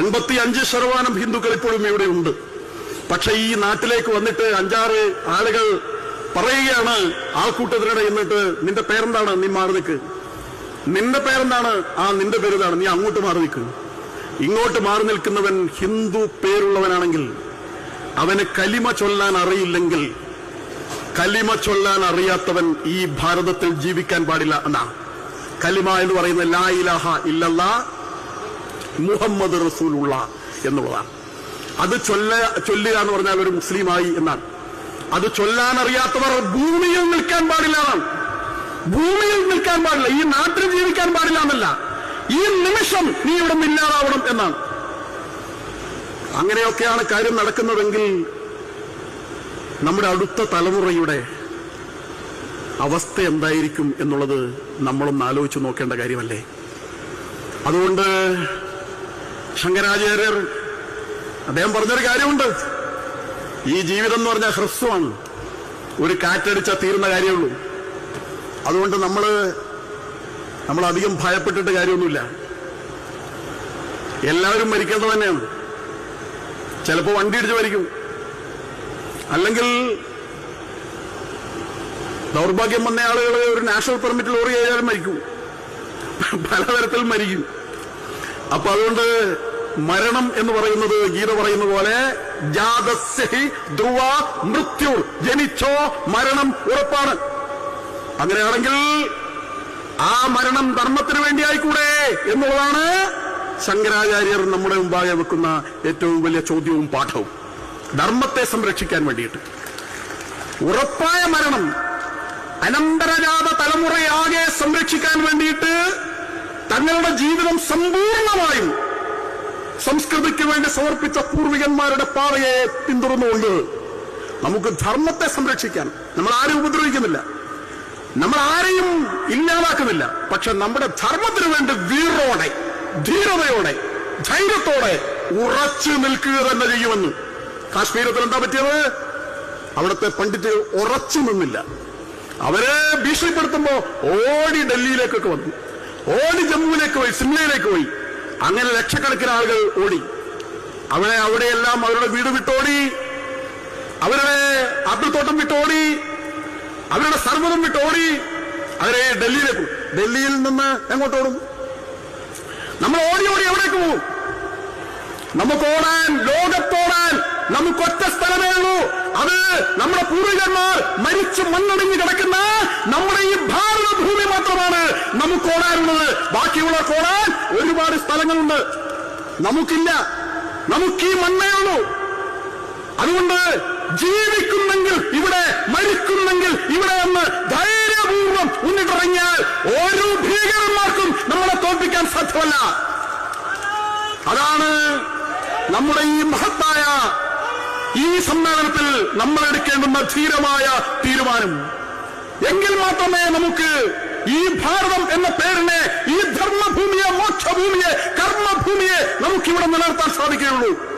എൺപത്തി അഞ്ച് ശതമാനം ഹിന്ദുക്കൾ ഇപ്പോഴും ഇവിടെ ഉണ്ട്. പക്ഷെ ഈ നാട്ടിലേക്ക് വന്നിട്ട് അഞ്ചാറ് ആളുകൾ പറയുകയാണ് ആൾക്കൂട്ടത്തിനിടെ എന്നിട്ട് നിന്റെ പേരെന്താണ്? നീ മാറി നിൽക്ക്. നിന്റെ പേരെന്താണ്? ആ നിന്റെ പേരെന്താണ് നീ അങ്ങോട്ട് മാറി നിൽക്ക്. ഇങ്ങോട്ട് മാറി നിൽക്കുന്നവൻ ഹിന്ദു പേരുള്ളവനാണെങ്കിൽ അവന് കലിമ ചൊല്ലാൻ അറിയില്ലെങ്കിൽ കലിമ ചൊല്ലാൻ അറിയാത്തവൻ ഈ ഭാരതത്തിൽ ജീവിക്കാൻ പാടില്ല എന്നാണ് കലിമ എന്ന് പറയുന്നത് ലാ ഇലാഹ ഇല്ലല്ല മുഹമ്മദ് റസൂലുള്ള എന്നുള്ളതാണ്. അത് ചൊല്ല ചൊല്ലുക എന്ന് പറഞ്ഞാൽ ഒരു മുസ്ലിമായി എന്നാണ്. അത് ചൊല്ലാൻ അറിയാത്തവർ ഭൂമിയിൽ നിൽക്കാൻ പാടില്ല എന്നാണ്. ഭൂമിയിൽ നിൽക്കാൻ പാടില്ല. ഈ നാട്ടിൽ ജീവിക്കാൻ പാടില്ല എന്നല്ല. ഈ നിമിഷം നീ ഇവിടെ ഇല്ലാതാവണം എന്നാണ്. അങ്ങനെയൊക്കെയാണ് കാര്യം നടക്കുന്നതെങ്കിൽ നമ്മുടെ അടുത്ത തലമുറയുടെ അവസ്ഥ എന്തായിരിക്കും എന്നുള്ളത് നമ്മളൊന്ന് ആലോചിച്ച് നോക്കേണ്ട കാര്യമല്ലേ? അതുകൊണ്ട് ശങ്കരാചാര്യർ അദ്ദേഹം പറഞ്ഞൊരു കാര്യമുണ്ട്. ഈ ജീവിതം എന്ന് പറഞ്ഞാൽ ഹ്രസ്വമാണ്. ഒരു കാറ്റടിച്ച തീർന്ന കാര്യമുള്ളൂ അതുകൊണ്ട് നമ്മൾ നമ്മൾ അധികം ഭയപ്പെട്ടിട്ട് കാര്യമൊന്നുമില്ല. എല്ലാവരും മരിക്കേണ്ടത് തന്നെയാണ്. ചിലപ്പോൾ വണ്ടി ഇടിച്ച് മരിക്കും. അല്ലെങ്കിൽ ദൗർഭാഗ്യം വന്ന ആളുകൾ ഒരു നാഷണൽ പെർമിറ്റ് ലോറി ആയാലും മരിക്കും. പലതരത്തിൽ മരിക്കും. അപ്പൊ അതുകൊണ്ട് മരണം എന്ന് പറയുന്നത് ഗീത പറയുന്ന പോലെ ജാതസ്യഹി ധ്രുവ മൃത്യു ജനിച്ചോ മരണം ഉറപ്പാണ്. അങ്ങനെയാണെങ്കിൽ ആ മരണം ധർമ്മത്തിന് വേണ്ടിയായിക്കൂടെ എന്നുള്ളതാണ് ശങ്കരാചാര്യർ നമ്മുടെ മുമ്പാകെ വെക്കുന്ന ഏറ്റവും വലിയ ചോദ്യവും പാഠവും. ധർമ്മത്തെ സംരക്ഷിക്കാൻ വേണ്ടിയിട്ട്. ഉറപ്പായ മരണം അനന്തരജാത തലമുറയാകെ സംരക്ഷിക്കാൻ വേണ്ടിയിട്ട് തങ്ങളുടെ ജീവിതം സമ്പൂർണമായും സംസ്കൃതിക്ക് വേണ്ടി സമർപ്പിച്ച പൂർവികന്മാരുടെ പാതയെ പിന്തുടർന്നുകൊണ്ട് നമുക്ക് ധർമ്മത്തെ സംരക്ഷിക്കാൻ നമ്മൾ ആരും ഉപദ്രവിക്കുന്നില്ല. നമ്മൾ ആരെയും ഇല്ലാതാക്കുന്നില്ല. പക്ഷെ നമ്മുടെ ധർമ്മത്തിന് വേണ്ടി വീറോടെ ധീരതയോടെ ധൈര്യത്തോടെ ഉറച്ചു നിൽക്കുക തന്നെ ചെയ്യുമെന്ന്. കാശ്മീരത്തിൽ എന്താ പറ്റിയത്? അവിടുത്തെ പണ്ഡിറ്റ് ഉറച്ചു നിന്നില്ല. അവരെ ഭീഷണിപ്പെടുത്തുമ്പോ ഓടി ഡൽഹിയിലേക്കൊക്കെ വന്നു. ഓടി ജമ്മുവിലേക്ക് പോയി സിംലയിലേക്ക് പോയി. അങ്ങനെ ലക്ഷക്കണക്കിന് ആളുകൾ ഓടി. അവരെ അവിടെയെല്ലാം അവരുടെ വീട് വിട്ടോടി. അവരുടെ അബ്ദുത്തോട്ടം വിട്ടോടി. അവരുടെ സർവതം വിട്ടോടി. അവരെ ഡൽഹിയിലേക്ക് ഡൽഹിയിൽ നിന്ന് എങ്ങോട്ടോടും? നമ്മൾ ഓടി ഓടി എവിടേക്ക് പോകും. നമുക്ക് ഓടാൻ ലോകത്തോടാൻ നമുക്ക് ഒറ്റ സ്ഥലമേ ഉള്ളൂ. അത് നമ്മുടെ പൂർവികന്മാർ മരിച്ചു മണ്ണടിഞ്ഞ് കിടക്കുന്ന നമ്മുടെ ഈ ഭാരതഭൂമി മാത്രമാണ് നമുക്ക് ഓടാനുള്ളത് കോടാൻ ഒരുപാട് സ്ഥലങ്ങളുണ്ട്. നമുക്കില്ല. നമുക്ക് ഈ മണ്ണേ ഉള്ളൂ. അതുകൊണ്ട് ജീവിക്കുന്നെങ്കിൽ ഇവിടെ മരിക്കുന്നെങ്കിൽ ഇവിടെ എന്ന് ധൈര്യപൂർവം മുന്നിട്ടിറങ്ങിയാൽ ഓരോ ഭീകരന്മാർക്കും നമ്മളെ തോൽപ്പിക്കാൻ സാധ്യമല്ല. അതാണ് നമ്മുടെ ഈ മഹത്തായ ഈ സമ്മേളനത്തിൽ നമ്മൾ എടുക്കേണ്ടുന്ന ധീരമായ തീരുമാനം. എങ്കിൽ മാത്രമേ നമുക്ക് ഈ ഭാരതം എന്ന പേരിനെ ഈ ധർമ്മഭൂമിയെ മോക്ഷഭൂമിയെ കർമ്മഭൂമിയെ നമുക്കിവിടെ നിലനിർത്താൻ സാധിക്കുകയുള്ളൂ.